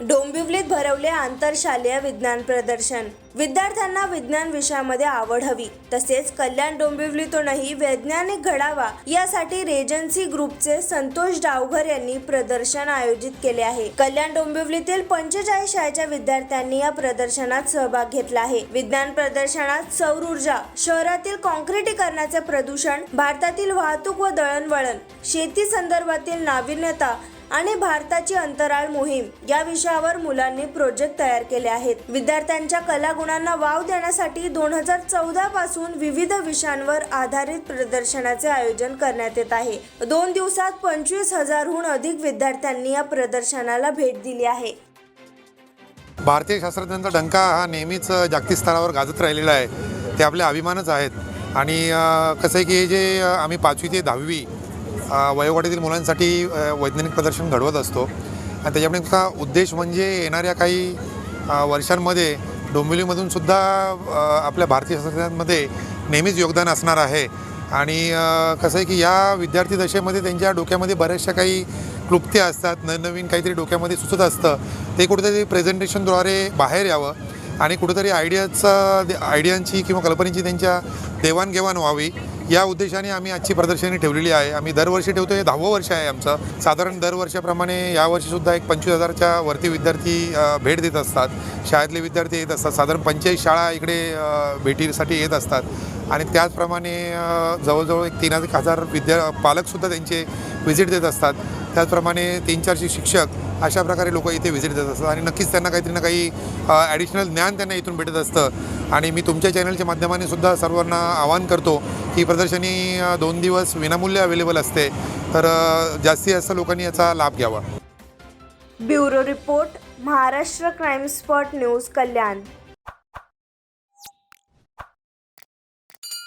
डोंबिवलीत भरवले आंतरशालेय विज्ञान प्रदर्शन. विद्यार्थ्यांना विज्ञान विषयामध्ये आवड हवी. तसेच कल्याण डोंबिवलीतूनही वैज्ञानिक घडावा यासाठी रेजन्सी ग्रुपचे संतोष डावघर यांनी प्रदर्शन आयोजित केले आहे. कल्याण डोंबिवलीतील पंचेचाळीस शाळेच्या विद्यार्थ्यांनी या प्रदर्शनात सहभाग घेतला आहे. विज्ञान प्रदर्शनात सौर ऊर्जा शहरातील कॉन्क्रिटीकरणाचे प्रदूषण भारतातील वाहतूक व दळणवळण शेती संदर्भातील नाविन्यता आणि भारताची अंतराळ मोहीम या विषयावर मुलांनी प्रोजेक्ट तयार केले आहेत. विद्यार्थ्यांच्या कलागुणांना वाव देण्यासाठी दोन हजार चौदा पासून विविध विषयांवर आधारित प्रदर्शनाचे आयोजन करण्यात येत आहे. दोन दिवसात पंचवीस हजारहून अधिक विद्यार्थ्यांनी या प्रदर्शनाला भेट दिली आहे. भारतीय शास्त्रज्ञांचा डंका हा नेहमीच जागतिक स्तरावर गाजत राहिलेला आहे. ते आपले अभिमानच आहेत. आणि कसं आहे की जे आम्ही पाचवी ते दहावी वयोगटातील मुलांसाठी वैज्ञानिक प्रदर्शन घडवत असतो. आणि त्याच्यामुळे उद्देश म्हणजे येणाऱ्या काही वर्षांमध्ये डोंबिवलीमधून सुद्धा आपल्या भारतीय शास्त्रज्ञांमध्ये नेहमीच योगदान असणार आहे. आणि कसं आहे की या विद्यार्थी दशेमध्ये त्यांच्या डोक्यामध्ये बऱ्याचशा काही क्लुप्त्या असतात. नवनवीन काहीतरी डोक्यामध्ये सुचत असतं. ते कुठेतरी प्रेझेंटेशनद्वारे बाहेर यावं आणि कुठेतरी आयडियाचं आयडियांची किंवा कल्पनेची त्यांच्या देवाणघेवाण व्हावी. या उद्देशाने आम्ही आजची प्रदर्शनी ठेवलेली आहे. आम्ही दरवर्षी ठेवतो. हे दहावं वर्ष आहे आमचं. साधारण दरवर्षाप्रमाणे यावर्षीसुद्धा एक पंचवीस हजारच्या वरती विद्यार्थी भेट देत असतात. शाळेतले विद्यार्थी येत असतात. साधारण पंचेचाळीस शाळा इकडे भेटीसाठी येत असतात. आणि त्याचप्रमाणे जवळजवळ एक तीन एक हजार विद्या पालकसुद्धा त्यांचे व्हिजिट देत असतात. त्याचप्रमाणे तीन चारशे शिक्षक अशा प्रकारे लोक इथे व्हिजिट देत असतात. आणि नक्कीच त्यांना काहीतरी ना काही ॲडिशनल ज्ञान त्यांना इथून भेटत असतं. आणि मी तुमच्या चॅनलच्या माध्यमाने सुद्धा सर्वांना आवाहन करतो की प्रदर्शनी दोन दिवस विनामूल्य अवेलेबल असते. तर जास्तीत जास्त लोकांनी याचा लाभ घ्यावा. Bureau report Maharashtra crime spot news Kalyan.